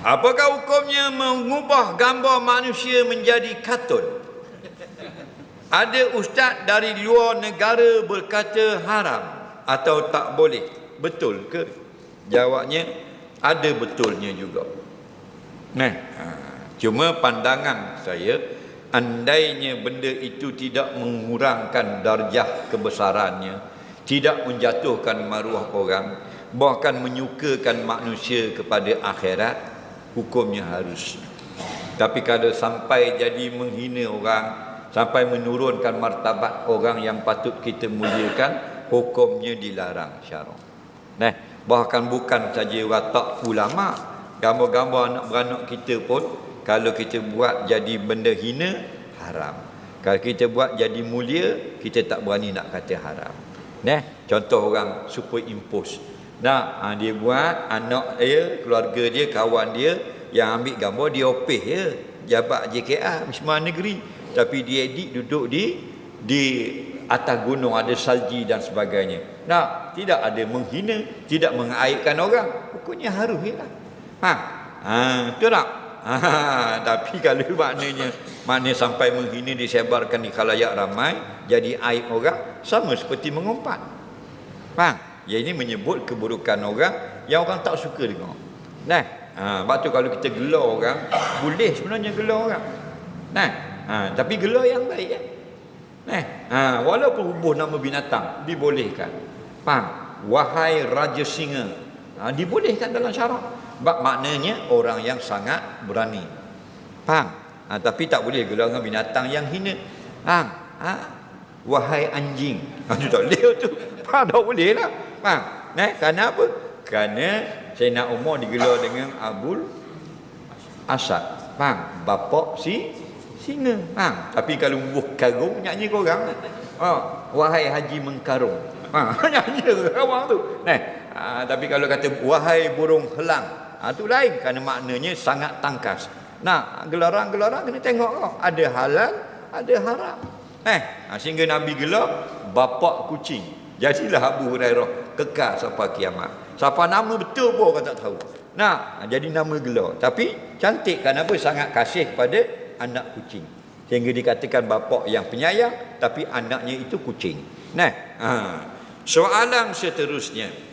Apakah hukumnya mengubah gambar manusia menjadi kartun? Ada ustaz dari luar negara berkata haram atau tak boleh. Betul ke? Jawabnya ada betulnya juga. Nah, ha, cuma pandangan saya andainya benda itu tidak mengurangkan darjah kebesarannya, tidak menjatuhkan maruah orang, bahkan menyukakan manusia kepada akhirat, hukumnya harus. Tapi kalau sampai jadi menghina orang, sampai menurunkan martabat orang yang patut kita muliakan, hukumnya dilarang syarak. Nah, bahkan bukan saja watak ulama, gambar-gambar anak beranak kita pun kalau kita buat jadi benda hina haram. Kalau kita buat jadi mulia, kita tak berani nak kata haram. Nah, contoh orang superimpose. Nah, ha, dia buat anak dia, keluarga dia, kawan dia yang ambil gambar dia opeh ya. Jabat JKA Wisma Negeri. Tapi dia edit duduk di di atas gunung ada salji dan sebagainya. Nah, tidak ada menghina, tidak mengaibkan orang. Hukumnya harus ya. Ha. Ha, betul tak? Ha, tapi kalau maknanya maknanya sampai menghina disebarkan di khalayak ramai jadi aib orang sama seperti mengumpat. Faham? Ya ini menyebut keburukan orang yang orang tak suka dengar. Nah, ha, sebab tu kalau kita gelar orang, boleh sebenarnya gelar orang. Nah, ha, tapi gelar yang baik kan. Nah, ha, walaupun rubuh nama binatang dibolehkan. Faham? Wahai raja singa. Ha, dibolehkan dalam syarak. Sebab maknanya orang yang sangat berani. Faham? Ha, tapi tak boleh gelar dengan binatang yang hina. Faham? Ha? Wahai anjing. Ha, tu tak boleh tu. Faham? Tak boleh lah. Faham? Nah, kerana apa? Kerana Sayyidina Umar digelar dengan Abul Asad. Faham? Bapak si singa. Faham? Tapi kalau buh karung, nyanyi korang. Ha, wahai haji mengkarung. Ha, nyanyi korang tu. Nah, ha, tapi kalau kata wahai burung helang, ha, tu lain kerana maknanya sangat tangkas. Nah, gelaran-gelaran kena tengok kau. Ada halal, ada haram. Eh, ha, sehingga Nabi gelar bapak kucing. Jadilah Abu Hurairah kekal sampai kiamat. Siapa nama betul pun orang tak tahu. Nah, ha, jadi nama gelar. Tapi cantik kenapa sangat kasih kepada anak kucing. Sehingga dikatakan bapak yang penyayang tapi anaknya itu kucing. Nah, ha. soalan seterusnya.